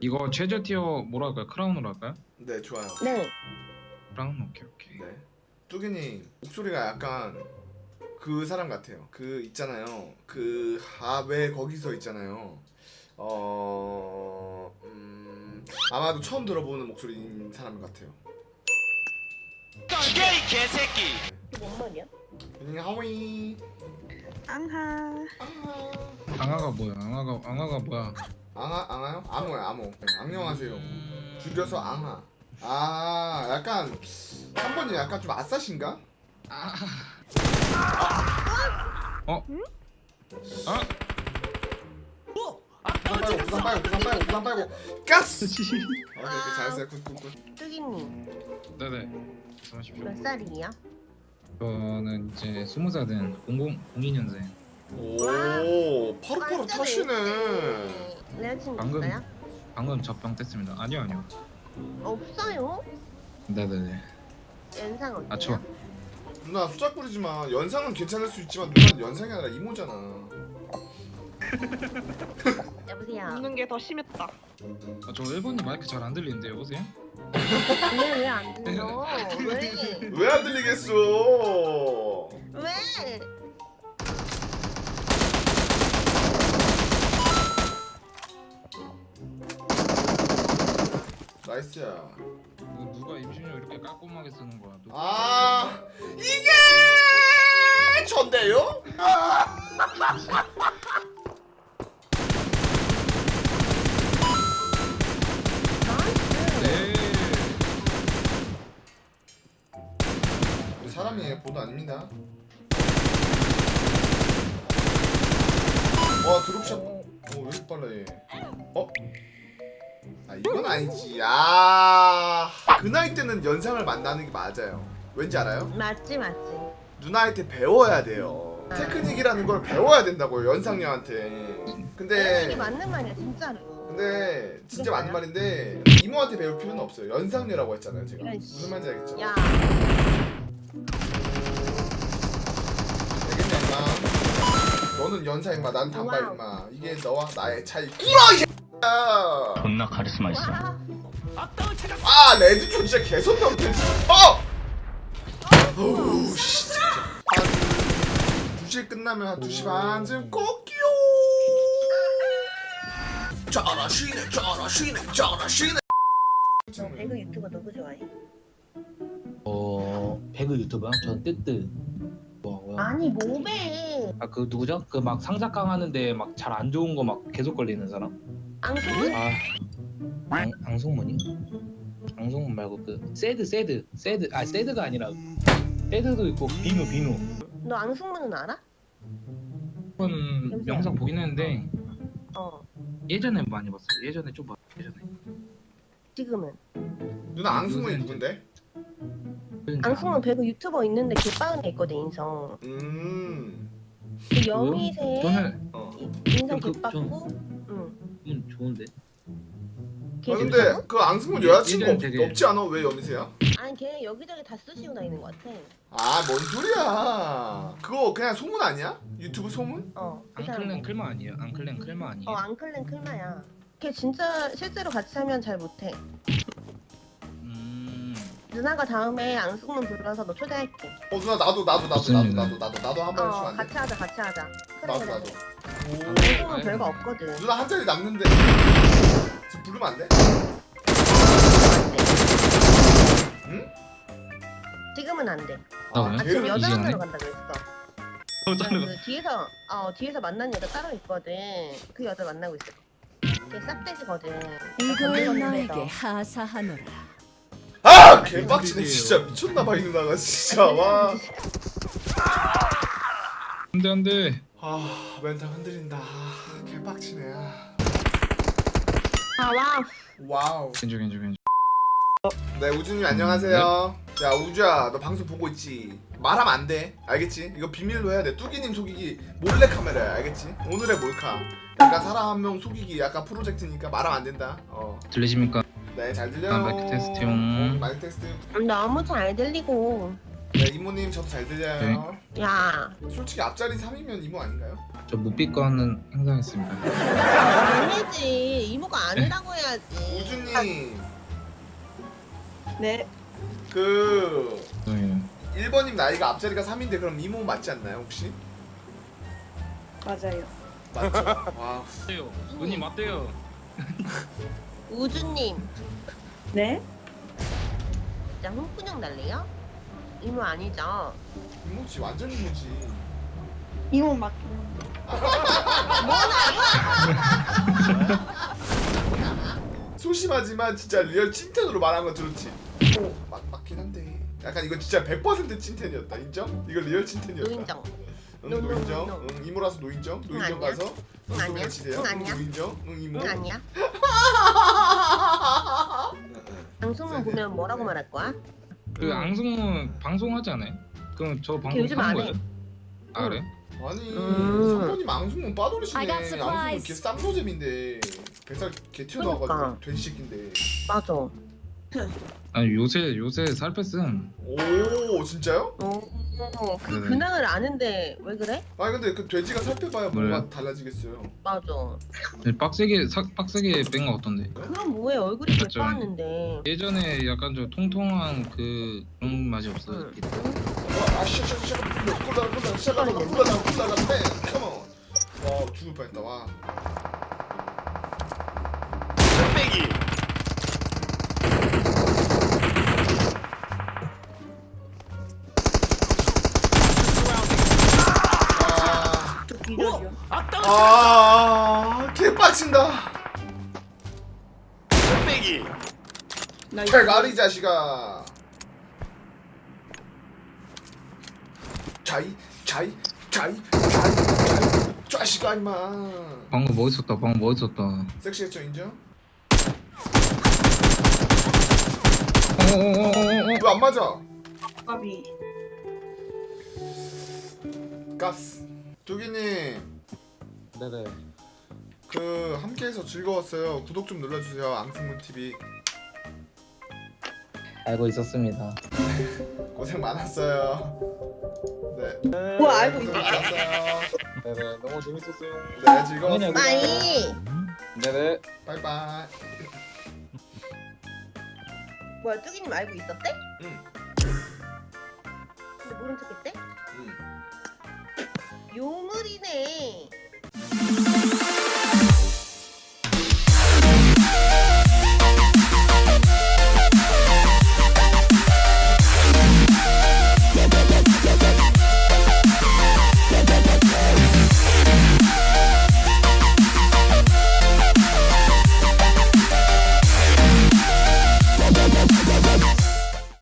이거 최저 티어 뭐로 할까요? 크라운으로 할까요? 네 좋아요. 네. 크라운 오케이 오케이. 네. 뚜기님 목소리가 약간 그 사람 같아요. 그 있잖아요. 그아왜 거기서 있잖아요. 어 음, 아마도 처음 들어보는 목소리인 사람 같아요. 이 개새끼. 뭔 말이야? 하위. 앙하 아. 앙아가 뭐야? 앙아가 앙아가 뭐야? 앙아 앙아요? 암호야 암호. 네, 안녕하세요. 줄여서 앙아. 아 약간 한 번이 약간 좀 아싸신가? 아. 어? 아? 부산 빨고 부산 빨고 부산 빨고 부산 빨고 가스. 어 이렇게 잘했어요. 굿굿굿. 뚜기님 네네. 말씀하십시오. 몇 살이에요? 저는 이제 스무 살된 00 02년생. 오 파릇파릇 타시네. 여자친구 방금- 있어요? 방금 접병 뗐습니다. 아니요 아니요. 없어요. 네네네. 연상 어때요? 아 저. 누나 수작 부리지만 연상은 괜찮을 수 있지만 누나 연상이 아니라 이모잖아. 여보세요. 웃는 게 더 심했다 아, 저 1번님 마이크 잘 안 들리는데 여보세요? 왜왜 안 들려? 왜? 왜 안 들리겠어? 왜? 나이스야. 뭐 누가 임신료 이렇게 깔끔하게 쓰는 거야? 누가 아 이게 전데요? 네. 사람이에요 보도 아닙니다. 와 드롭샷. 어왜 이렇게 빨라 얘? 어? 아 이건 아니지. 아 그 나이 때는 연상을 만나는 게 맞아요. 왠지 알아요? 맞지 맞지. 누나한테 배워야 돼요. 테크닉이라는 걸 배워야 된다고요 연상녀한테. 이게 근데 맞는 말이야 진짜로. 근데 진짜 맞는 말인데 이모한테 배울 필요는 없어요. 연상녀라고 했잖아요 제가. 무슨 말인지 알겠죠? 야 임마. 너는 연상 임마 난 단발. 임마. 이게 너와 나의 차이. 꾸러 이. 존나 카리스마 있어. 와. 아 레드존 진짜 개선 넘게. 어! 어우 씨 진짜. 한 2시 끝나면 한 2시 반쯤 꼭요. 잘하시네 잘하시네 잘하시네. 너 배그 유튜버 누구 좋아해? 어 배그 유튜버요? 전 뜨뜨 뭐? 아니 뭐배? 아그 누구죠? 그 막 상작강 하는데 막 잘 안 좋은 거 막 계속 걸리는 사람? 앙소문? 아 앙, 앙송문이? 앙송문 말고 그 새드 새드 새드 아 새드가 아니라 새드도 있고 비누 비누 너 앙소문은 알아? 한번 영상 보긴 했는데 어. 예전에 많이 봤어요. 예전에 좀 봤어요. 예전에. 지금은 누나 앙승문이 누군데? 앙소문 배그 유튜버 있는데 개빠은 애 있거든 인성. 음. 그 여미새 저는 어. 인성 그- 개빠고. 좋은데 걔 아 근데 괜찮아? 그 앙승문 여자친구 없, 되게- 없지 않아? 왜 여미세야? 아니 걔 여기저기 다 쓰시고 다니는 것 같아. 아 뭔 소리야? 그거 그냥 소문 아니야? 유튜브 소문? 어. 그 사람. 앙클랭 클마 아니에요? 앙클랭 클마 아니에요? 어 앙클랭 클마야. 걔 진짜 실제로 같이 하면 잘 못해. 음. 누나가 다음에 앙소문 불러서 너 초대할게. 어 누나 나도 나도 나도 나도? 나도 나도 나도 한번 해주면 어안 돼? 같이 하자 같이 하자. 그래 나도 그래. 나도. 그래. 오. 아니, 별거. 없거든. 누나 한 자리 남는데 지금 부르면 안 돼? 응? 지금은 안 돼. 아, 아 왜? 지금 걔는 여자 이제 만나러 안 간다 그랬어. 어. 그 뒤에서 어 뒤에서 만난 여자 따로 있거든. 그 여자 만나고 있어. 걔 싹돼지거든. 이건 너에게 하사하노라. 아 개빡치네 진짜 미쳤나봐 이 누나가 진짜 와. 안돼 안돼. 아 멘탈 흔들린다. 아, 개빡치네. 아. 아 와. 와우. 괜찮 괜찮 괜찮. 네 우주님 안녕하세요. 야 우주야 너 방송 보고 있지? 말하면 안 돼. 알겠지? 이거 비밀로 해야 돼. 뚜기님 속이기 몰래 카메라야. 알겠지? 오늘의 몰카. 약간 사람 한 명 속이기 약간 프로젝트니까 말하면 안 된다. 어. 들리십니까? 네잘 들려요. 아, 마이크 테스트용. 어, 마이크 테스트. 너무 잘 들리고. 네 이모님 저도 잘 들려요. 야 솔직히 앞자리 3이면 이모 아닌가요? 저 묵비권은 행사했습니다. 아니지 이모가 아니라고 해야지 우주님 네. 그 네. 1번님 나이가 앞자리가 3인데 그럼 이모 맞지 않나요 혹시? 맞아요. 맞죠? 와 맞대요. 누님 맞대요. 우주님 네? 진짜 홍군형 날래요? 이모 아니죠? 이모지 완전 이모지. 이모 맞. 소심하지만 진짜 리얼 찐텐으로 말한 거 들었지? 오 맞, 맞긴 한데 약간 이거 진짜 100% 찐텐이었다 인정? 이거 리얼 찐텐이었다 노인정 응 노, 노, 노인정 노. 응 이모라서 노인정 노인정 아니야. 가서 응, 아니야. 치세요 응, 아니야. 노인정 응 이모 응 아니야 방송만 네. 보면 뭐라고 말할 거야? 그 앙승문 방송하지 않아요? 그럼 저 방송 요즘 거예요? 해. 아 그래? 아니 음. 성건이 앙숙문 빠돌이시네 I got 앙숙문 supplies. 개 쌈소잼인데 뱃살 개 튀어나와가지고 그러니까. 돼지 새끼인데 맞아 아니 요새 요새 살 뺐음. 오 진짜요? 오, 그 네네. 근황을 아는데 왜 그래? 아니 근데 그 돼지가 살 빼봐야 뭔가? 달라지겠어요 맞아 빡세게 사, 빡세게 뺀 거 같던데. 그럼 뭐해 얼굴이 맞죠. 예뻐왔는데 예전에 약간 좀 통통한 그 그런 맛이 없어. 응. 아 샤샤샤 꿀라라 꿀라라 샤라라 꿀라라 꿀라라 맨 컴온 와 죽을 뻔했다 와 아, 아 개빡친다 나 개가리 자식아 자이 자이 자이 자이 자이 자식아 임마 방금 멋있었다. 방금 멋있었다. 섹시했죠 인정? 어어어어어. 왜안 맞아? 까비. 가스 두기님 네네. 그 함께해서 즐거웠어요 구독 좀 눌러주세요 앙승문 TV 알고 있었습니다. 고생 많았어요 네뭐 알고 고생 있어? 많았어요 네네. 너무 재밌었어요. 네 즐거웠어요 아이 네네. 바이바이 뭐야 뚜기님 알고 있었대? 응. 근데 모른 척했대? 응. 요물이네